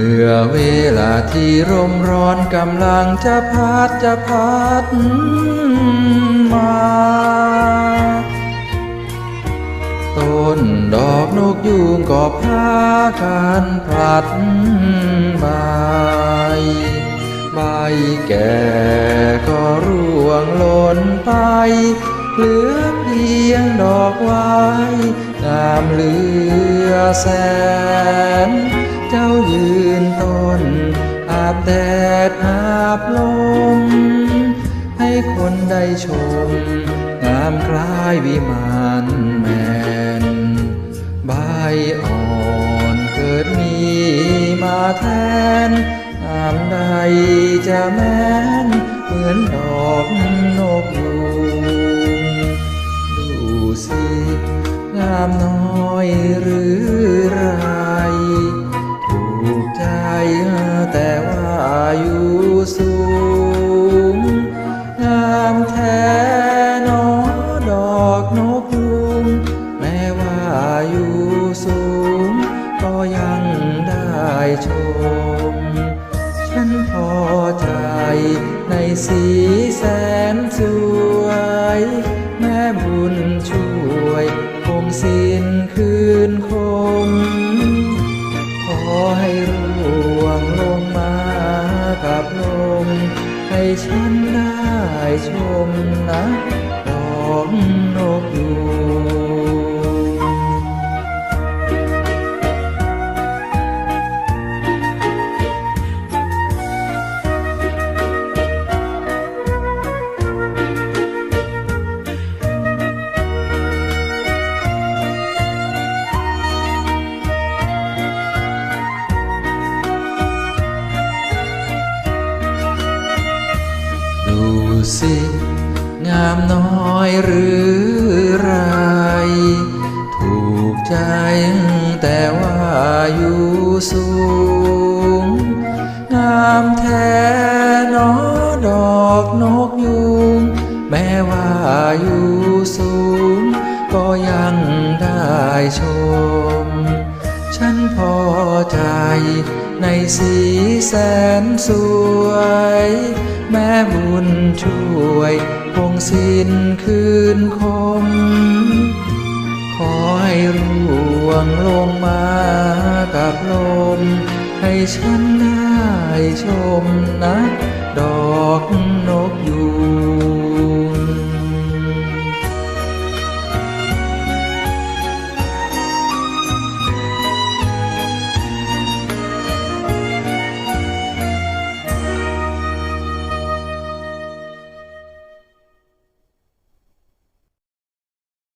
ื่อเวลาที่ร่มร้อนกำลังจะพัดจะพัดมา ต้นดอกนกยูงก็พากันพลัดใบใบแก่ก็ร่วงหล่นไป เหลือเพียงดอกไว้งามเหลือแสน บแดดอาบลม ให้คนได้ชม งามคล้ายวิมานแมน ใบอ่อนเกิดมีมาแทนงามใดจะแม้นเหมือนดอกนก สีแสนสวย แม่บุญช่วยคงสิ้นคืนคม ขอให้ร่วงลงมากับลม ให้ฉันได้ชมนะของนกยู สิ งามน้อยหรือไร ถูกใจแต่ว่าอยู่สูง งามแท้นอดอกนกยูงแม้ว่าอยู่สูง ก็ยังได้ชม ฉันพอใจในสีแสนสวย แม่บุญช่วยคงสิ้นคืนคม ขอให้ร่วงลงมากับลม ให้ฉันได้ชมนะ ดอกนกยู